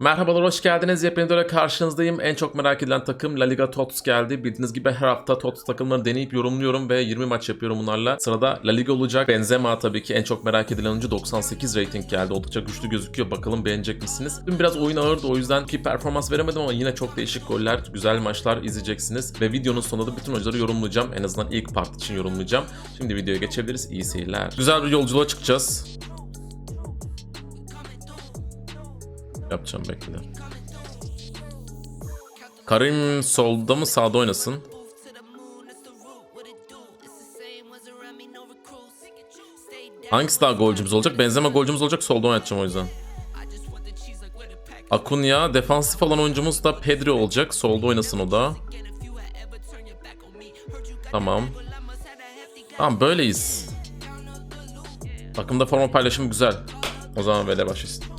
Merhabalar, hoş geldiniz. Yepyeni videoda karşınızdayım. En çok merak edilen takım La Liga Tots geldi. Bildiğiniz gibi her hafta Tots takımları deneyip yorumluyorum ve 20 maç yapıyorum bunlarla. Sırada La Liga olacak. Benzema tabii ki en çok merak edilen oyuncu 98 rating geldi. Oldukça güçlü gözüküyor. Bakalım beğenecek misiniz? Dün biraz oyun ağırdı o yüzden ki performans veremedim ama yine çok değişik goller, güzel maçlar izleyeceksiniz. Ve videonun sonunda da bütün oyuncuları yorumlayacağım. En azından ilk part için yorumlayacağım. Şimdi videoya geçebiliriz. İyi seyirler. Güzel bir yolculuğa çıkacağız. Yapacağım bekle. Karim solda mı sağda oynasın? Hangisi daha golcümüz olacak? Benzeme golcümüz olacak solda oynatacağım o yüzden. Akunya defansif olan oyuncumuz da Pedri olacak. Solda oynasın o da. Tamam. Tamam böyleyiz. Takımda forma paylaşımı güzel. O zaman böyle başlasın.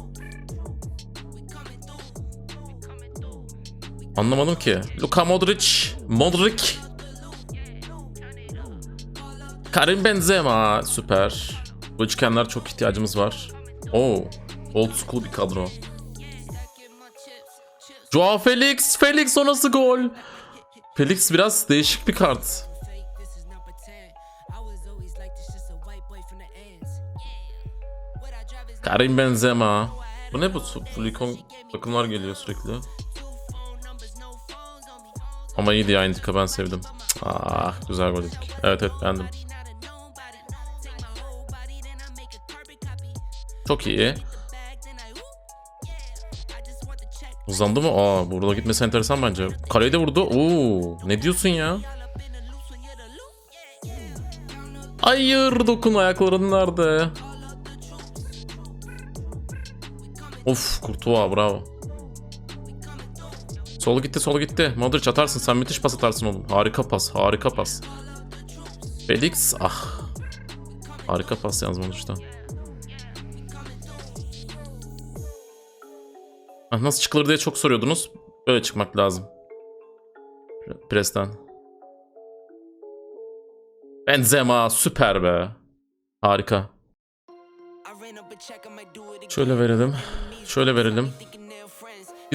Anlamadım ki. Luka Modric, Modric. Karim Benzema süper. Bu üçgenler çok ihtiyacımız var. Oo, old school bir kadro. Joao Felix, Felix o nasıl gol? Felix biraz değişik bir kart. Karim Benzema. Bu ne bu? Full icon takımlar geliyor sürekli. Ama iyiydi ya Indika ben sevdim. Ah güzel gol dedik. Evet evet beğendim. Çok iyi. Uzandı mı? Aa burada gitmesi enteresan bence. Kaleyi de vurdu. Oo, ne diyorsun ya? Hayır dokun ayakların nerede? Of Kurtuğa bravo. Solu gitti solu gitti. Modric atarsın sen müthiş pas atarsın oğlum. Harika pas harika pas. Felix ah. Harika pas yalnız Modric'ten. Ah, nasıl çıkılır diye çok soruyordunuz. Böyle çıkmak lazım. Presten. Benzema süper be. Harika. Şöyle verelim. Şöyle verelim.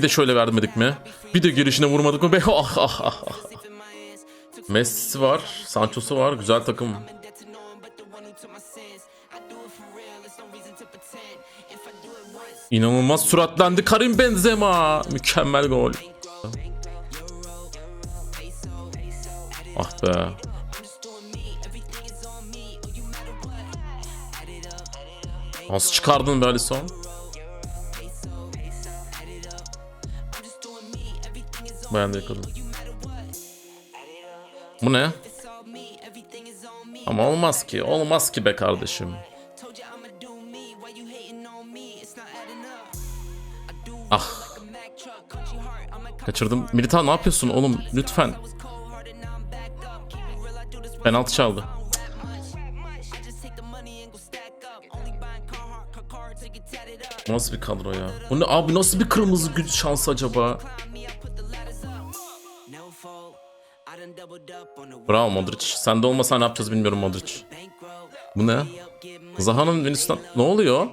Bir de şöyle vermedik mi? Bir de girişine vurmadık mı? Be ah ah ah. ah. Messi var, Sancho'su var. Güzel takım. İnanılmaz süratlendi Karim Benzema. Mükemmel gol. Ah be. Nasıl çıkardın be Alisson? Beğendik kadın. Bu ne? Ama olmaz ki. Olmaz ki be kardeşim. Ah. Kaçırdım. Milita ne yapıyorsun oğlum? Lütfen. Penaltı çaldı. Nasıl bir kadro ya? Bu ne abi nasıl bir kırmızı güç şansı acaba? Bravo Modric. Sen de olmasa ne yapacağız bilmiyorum Modric. Bu ne? Zaha'nın Venüs'ten... Ne oluyor?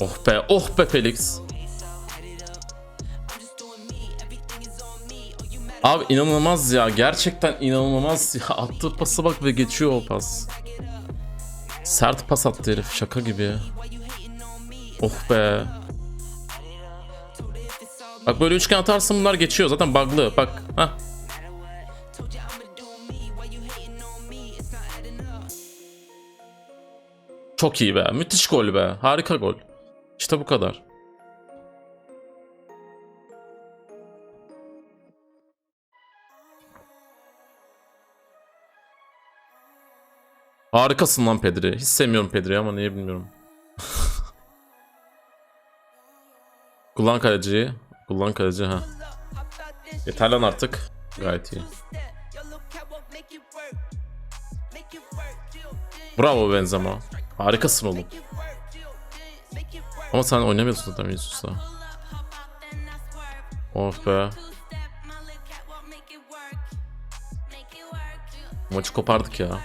Oh be, oh be Felix. Abi inanılmaz ya. Gerçekten inanılmaz ya. Attığı pası bak ve geçiyor o pas. Sert pas attı herif. Şaka gibi. Oh be. Bak böyle üçgen atarsın bunlar geçiyor. Zaten bug'lı. Bak. Hah. Çok iyi be. Müthiş gol be. Harika gol. İşte bu kadar. Harikasın lan Pedri. Hiç sevmiyorum Pedri'yi ama niye bilmiyorum. Kullan kaleciyi. Kullan kaleci ha. Yeter lan artık. Gayet iyi. Bravo Benzema. Harikasın oğlum. Ama sen oynamıyorsun zaten Vinicius'la. Of be. Maçı kopardık ya.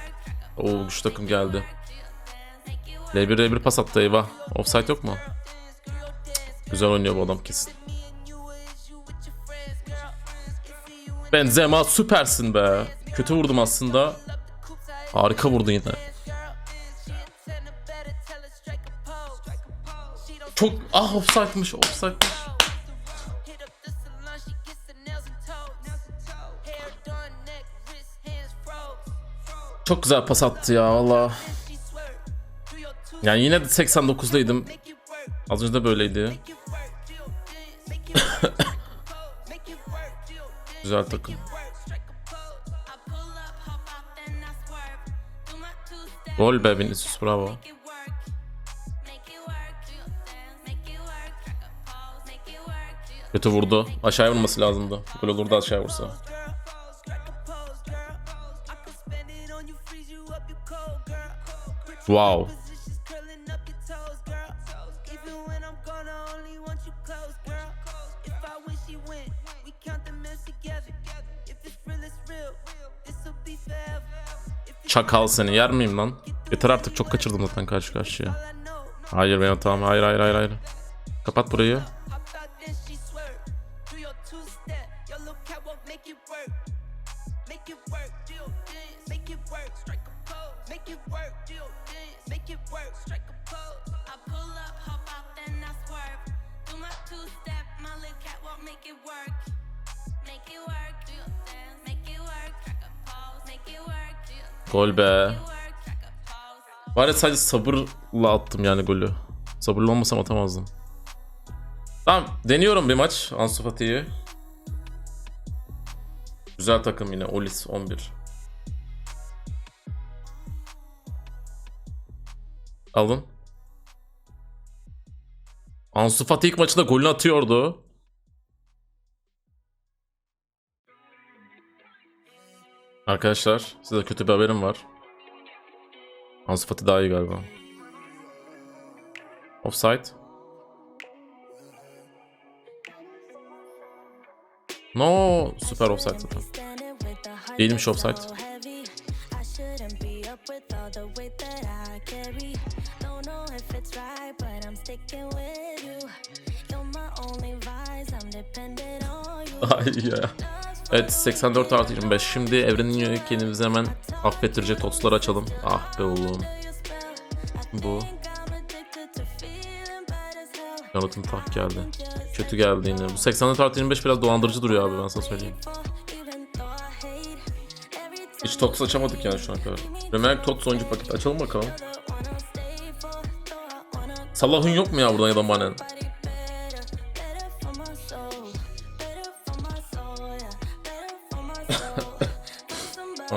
Oo güç takım geldi. L1 R1 pas attı eyvah. Offside yok mu? Güzel oynuyor bu adam kesin. Benzema süpersin be. Kötü vurdum aslında. Harika vurdu yine. Çok ah offside'mış offside'mış. Çok güzel pas attı ya valla. Yani yine de 89'daydım. Az önce de böyleydi. Güzel takım. Gol be Vinicius bravo. Kötü vurdu. Aşağıya vurması lazımdı. Gol olurdu aşağıya vursa. Wow. Çakal seni yer miyim lan? Yeter artık çok kaçırdım zaten karşı karşıya. Hayır ben tamam hayır hayır hayır hayır. Kapat burayı. Work. Make it work. Make it work. Make it work. Gol be. Var ya sadece sabırla attım yani golü. Sabırlı olmasam atamazdım. Tamam deniyorum bir maç Ansu Fati'yi. Güzel takım yine Olis 11. Alın. Ansu Fati ilk maçında golünü atıyordu. Arkadaşlar size kötü bir haberim var. Ansu Fati daha iyi galiba. Offside. No, süper offside zaten. Değilmiş offside. Ay ya. Evet 84 artı 25. Şimdi evrenin yönetkenimizi hemen affettirecek totsları açalım. Ah be oğlum. Bu. Jonathan Tah geldi. Kötü geldi yine. Bu 84 artı 25 biraz dolandırıcı duruyor abi ben sana söyleyeyim. Hiç TOTS açamadık yani şu ana kadar. League TOTS oyuncu paketi açalım bakalım. Salah'ın yok mu ya buradan ya da Manen?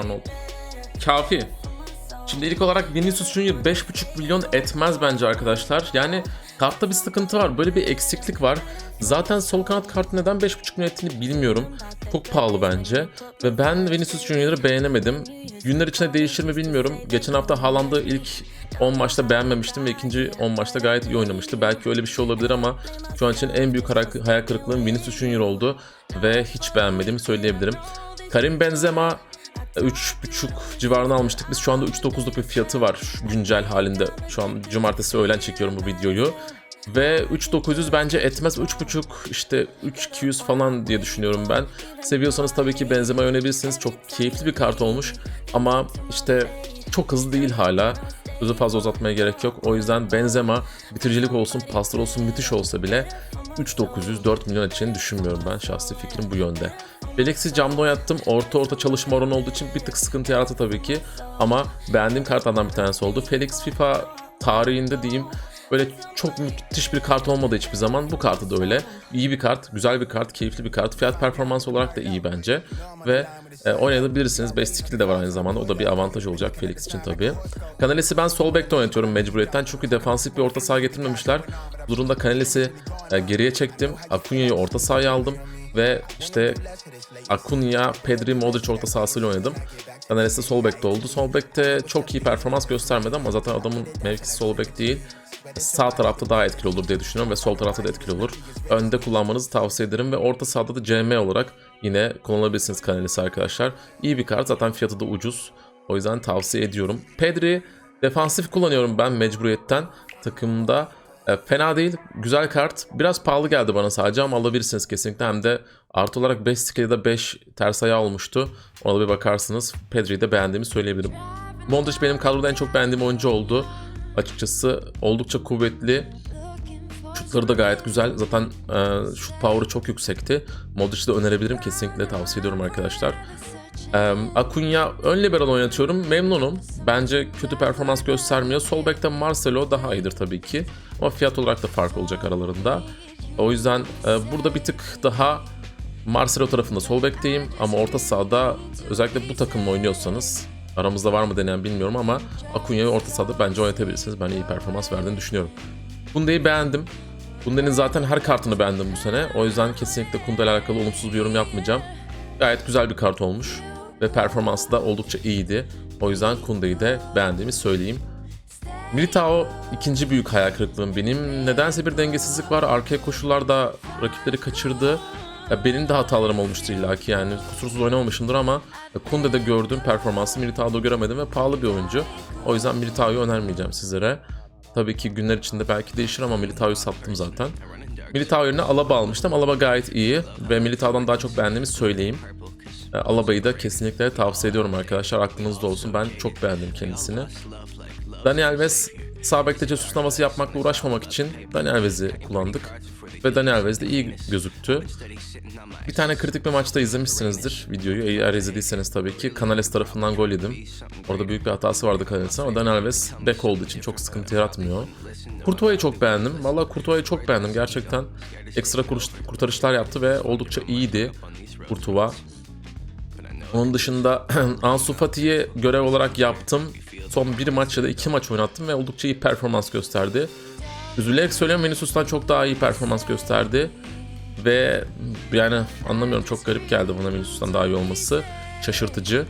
Arnold. Kafi. Şimdi ilk olarak Vinicius Junior 5.5 milyon etmez bence arkadaşlar. Yani kartta bir sıkıntı var. Böyle bir eksiklik var. Zaten sol kanat kartı neden 5.5 milyon ettiğini bilmiyorum. Çok pahalı bence. Ve ben Vinicius Junior'ı beğenemedim. Günler içinde değişir mi bilmiyorum. Geçen hafta Haaland'ı ilk 10 maçta beğenmemiştim ve ikinci 10 maçta gayet iyi oynamıştı. Belki öyle bir şey olabilir ama şu an için en büyük hayal kırıklığım Vinicius Junior oldu. Ve hiç beğenmediğimi söyleyebilirim. Karim Benzema 3.5 civarına almıştık. Biz şu anda 3.9'luk bir fiyatı var güncel halinde. Şu an cumartesi öğlen çekiyorum bu videoyu. Ve 3.900 bence etmez. 3.5 işte 3.200 falan diye düşünüyorum ben. Seviyorsanız tabii ki Benzema oynayabilirsiniz. Çok keyifli bir kart olmuş. Ama işte çok hızlı değil hala. Sözü fazla uzatmaya gerek yok. O yüzden Benzema bitiricilik olsun, paslar olsun müthiş olsa bile 3.900 4 milyon edeceğini düşünmüyorum ben. Şahsi fikrim bu yönde. Felix'i camda oynattım. Orta orta çalışma oranı olduğu için bir tık sıkıntı yarattı tabii ki. Ama beğendiğim kartlardan bir tanesi oldu. Felix FIFA tarihinde diyeyim böyle çok müthiş bir kart olmadı hiçbir zaman. Bu kartı da öyle. İyi bir kart, güzel bir kart, keyifli bir kart. Fiyat performans olarak da iyi bence. Ve e, oynayabilirsiniz. Best skill de var aynı zamanda. O da bir avantaj olacak Felix için tabii. Caneles'i ben sol bekte oynatıyorum mecburiyetten. Çünkü defansif bir orta saha getirmemişler. Durumda Caneles'i geriye çektim. Acuña'yı orta sahaya aldım. Ve işte Acuna, Pedri, Modric orta sahasıyla oynadım. Canales de sol bekte oldu. Sol bekte çok iyi performans göstermedi ama zaten adamın mevkisi sol bek değil. Sağ tarafta daha etkili olur diye düşünüyorum ve sol tarafta da etkili olur. Önde kullanmanızı tavsiye ederim ve orta sahada da CM olarak yine kullanabilirsiniz Canellis'i arkadaşlar. İyi bir kart zaten fiyatı da ucuz. O yüzden tavsiye ediyorum. Pedri defansif kullanıyorum ben mecburiyetten takımda. E, fena değil. Güzel kart. Biraz pahalı geldi bana sadece ama alabilirsiniz kesinlikle. Hem de artı olarak 5 skill ya da 5 ters ayağı olmuştu. Ona da bir bakarsınız. Pedri'yi de beğendiğimi söyleyebilirim. Modric benim kadroda en çok beğendiğim oyuncu oldu. Açıkçası oldukça kuvvetli. Şutları da gayet güzel. Zaten e, şut power'ı çok yüksekti. Modric'i de önerebilirim. Kesinlikle tavsiye ediyorum arkadaşlar. E, Acuna ön liberal oynatıyorum. Memnunum. Bence kötü performans göstermiyor. Sol bekte Marcelo daha iyidir tabii ki. Ama fiyat olarak da fark olacak aralarında. O yüzden e, burada bir tık daha Marcelo tarafında sol bekteyim. Ama orta sahada özellikle bu takımla oynuyorsanız aramızda var mı deneyen bilmiyorum ama Acuna'yı orta sahada bence oynatabilirsiniz. Ben iyi performans verdiğini düşünüyorum. Bunda'yı beğendim. Bunda'nın zaten her kartını beğendim bu sene. O yüzden kesinlikle Kunda alakalı olumsuz bir yorum yapmayacağım. Gayet güzel bir kart olmuş. Ve performansı da oldukça iyiydi. O yüzden Kunda'yı da beğendiğimi söyleyeyim. Militao ikinci büyük hayal kırıklığım benim. Nedense bir dengesizlik var. Arkaya koşullarda rakipleri kaçırdı. Ya benim de hatalarım olmuştur illaki yani kusursuz oynamamışımdır ama Kunde'de gördüğüm performansı Militao'da göremedim ve pahalı bir oyuncu. O yüzden Militao'yu önermeyeceğim sizlere. Tabii ki günler içinde belki değişir ama Militao'yu sattım zaten. Militao yerine Alaba almıştım. Alaba gayet iyi ve Militao'dan daha çok beğendiğimi söyleyeyim. E, Alaba'yı da kesinlikle tavsiye ediyorum arkadaşlar. Aklınızda olsun. Ben çok beğendim kendisini. Daniel Alves sağ navası yapmakla uğraşmamak için Daniel Alves'i kullandık. Ve Daniel Alves de iyi gözüktü. Bir tane kritik bir maçta izlemişsinizdir videoyu. Eğer izlediyseniz tabii ki Canales tarafından gol yedim. Orada büyük bir hatası vardı Canales'in ama Daniel Alves back olduğu için çok sıkıntı yaratmıyor. Courtois'u çok beğendim. Valla Courtois'u çok beğendim. Gerçekten ekstra kurtarışlar yaptı ve oldukça iyiydi Courtois. Onun dışında Ansu Fati'yi görev olarak yaptım. Son bir maç ya da iki maç oynattım ve oldukça iyi performans gösterdi. Üzülerek söylüyorum Vinicius'tan çok daha iyi performans gösterdi. Ve yani anlamıyorum çok garip geldi bana Vinicius'tan daha iyi olması. Şaşırtıcı.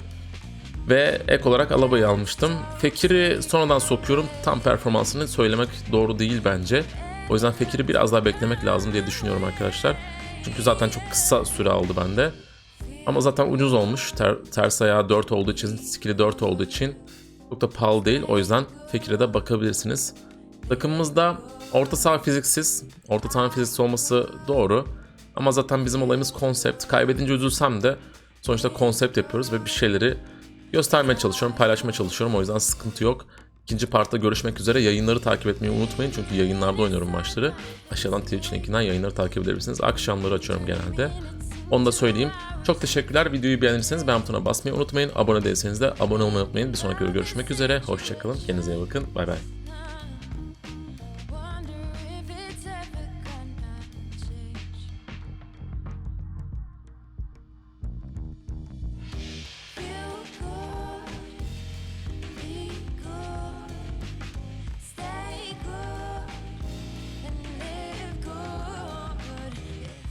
Ve ek olarak Alaba'yı almıştım. Fekir'i sonradan sokuyorum. Tam performansını söylemek doğru değil bence. O yüzden Fekir'i biraz daha beklemek lazım diye düşünüyorum arkadaşlar. Çünkü zaten çok kısa süre aldı bende. Ama zaten ucuz olmuş. Ter, ters ayağı 4 olduğu için, skill'i 4 olduğu için çok da pahalı değil. O yüzden Fekir'e de bakabilirsiniz. Takımımızda orta saha fiziksiz. Orta saha fiziksiz olması doğru. Ama zaten bizim olayımız konsept. Kaybedince üzülsem de sonuçta konsept yapıyoruz ve bir şeyleri göstermeye çalışıyorum, paylaşmaya çalışıyorum. O yüzden sıkıntı yok. İkinci partta görüşmek üzere. Yayınları takip etmeyi unutmayın. Çünkü yayınlarda oynuyorum maçları. Aşağıdan Twitch linkinden yayınları takip edebilirsiniz. Akşamları açıyorum genelde. Onu da söyleyeyim. Çok teşekkürler. Videoyu beğenirseniz beğen butonuna basmayı unutmayın. Abone değilseniz de abone olmayı unutmayın. Bir sonraki videoda görüşmek üzere. Hoşçakalın. Kendinize iyi bakın. Bay bay.